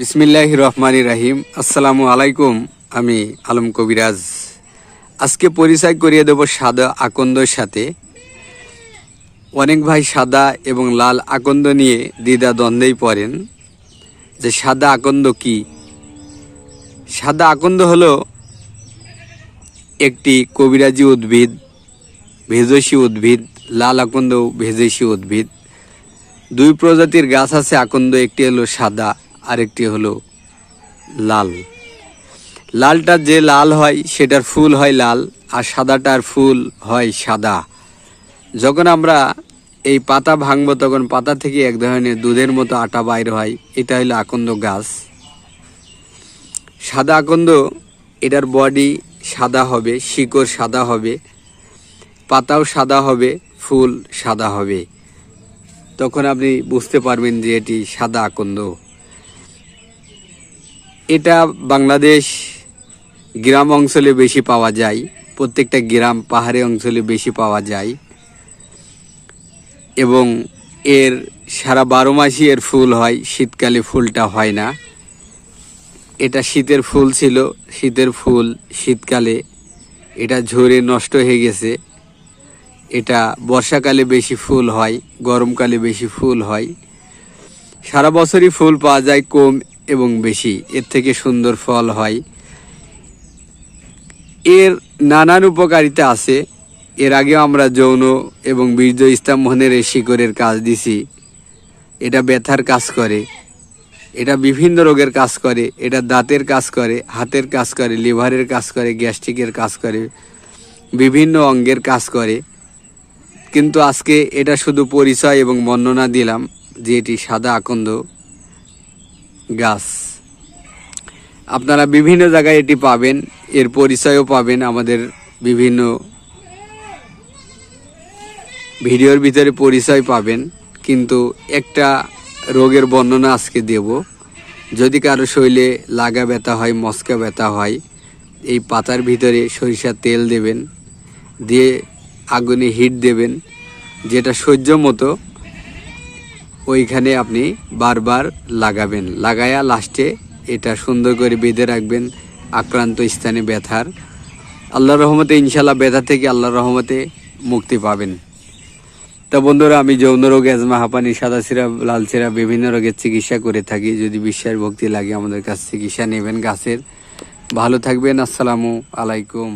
বিসমিল্লাহ রহমান রাহিম। আসসালামু আলাইকুম, আমি আলম কবিরাজ। আজকে পরিচয় করিয়ে দেব সাদা আকন্দর সাথে। অনেক ভাই সাদা এবং লাল আকন্দ নিয়ে দ্বিধা দ্বন্দ্বেই পড়েন যে সাদা আকন্দ কি? সাদা আকন্দ হলো একটি কবিরাজি উদ্ভিদ ভেজসী উদ্ভিদ, লাল আকন্দ ভেজসী উদ্ভিদ। দুই প্রজাতির গাছ আছে, আকন্দ একটি হলো সাদা। আরেকটি হলো লাল। লালটা যে লাল হয়, সেটার ফুল হয় লাল আর সাদাটার ফুল হয় সাদা। যখন আমরা এই পাতা ভাঙবো, তখন পাতা থেকে এক ধরনের দুধের মতো আটা বাইর হয়। এটা হলো আকন্দ গাছ। সাদা আকন্দ, এটার বডি সাদা হবে, শিকড় সাদা হবে, পাতাও সাদা হবে, ফুল সাদা হবে। তখন আপনি বুঝতে পারবেন যে এটি সাদা আকন্দ। এটা বাংলাদেশ গ্রাম অঞ্চলে বেশি পাওয়া যায়, প্রত্যেকটা গ্রাম পাহাড়ি অঞ্চলে বেশি পাওয়া যায়। এবং এর সারা বারো মাসই এর ফুল হয়, শীতকালে ফুলটা হয় না। এটা শীতের ফুল ছিল, শীতের ফুল শীতকালে এটা ঝরে নষ্ট হয়ে গেছে। এটা বর্ষাকালে বেশি ফুল হয়, গরমকালে বেশি ফুল হয়। সারা বছরই ফুল পাওয়া যায় কম এবং বেশি। এর থেকে সুন্দর ফল হয়। এর নানান উপকারিতা আছে। এর আগেও আমরা যৌন এবং বীর্য স্তম্ভনের এই শিকড়ের কাজ দিছি। এটা ব্যথার কাজ করে। এটা বিভিন্ন রোগের কাজ করে। এটা দাঁতের কাজ করে, হাতের কাজ করে, লিভারের কাজ করে, গ্যাস্ট্রিকের কাজ করে, বিভিন্ন অঙ্গের কাজ করে। কিন্তু আজকে এটা শুধু পরিচয় এবং বর্ণনা দিলাম যে এটি সাদা আকন্দ। গাছ। আপনারা বিভিন্ন জায়গায় এটি পাবেন, এর পরিচয়ও পাবেন আমাদের বিভিন্ন ভিডিওর ভিতরে পরিচয় পাবেন, কিন্তু একটা রোগের বর্ণনা আজকে দেব। যদি কারও শরীরে লাগা ব্যথা হয়, মস্কা ব্যথা হয়, এই পাতার ভিতরে সরিষার তেল দেবেন, দিয়ে আগুনে হিট দেবেন, যেটা সহ্য মতো ওইখানে আপনি বারবার লাগাবেন। লাগায়া লাস্টে এটা সুন্দর করে বেঁধে রাখবেন আক্রান্ত স্থানে ব্যথার। আল্লাহ রহমতে ইনশাল্লাহ ব্যথা থেকে আল্লাহ রহমতে মুক্তি পাবেন। তা বন্ধুরা, আমি যৌন রোগ অ্যাজমা হাঁপানি, সাদা সিরা লাল সিরা বিভিন্ন রোগের চিকিৎসা করে থাকি। যদি বিশ্বাস ভক্তি লাগে আমাদের কাছ চিকিৎসা নেবেন গাছের। ভালো থাকবেন, আসসালামু আলাইকুম।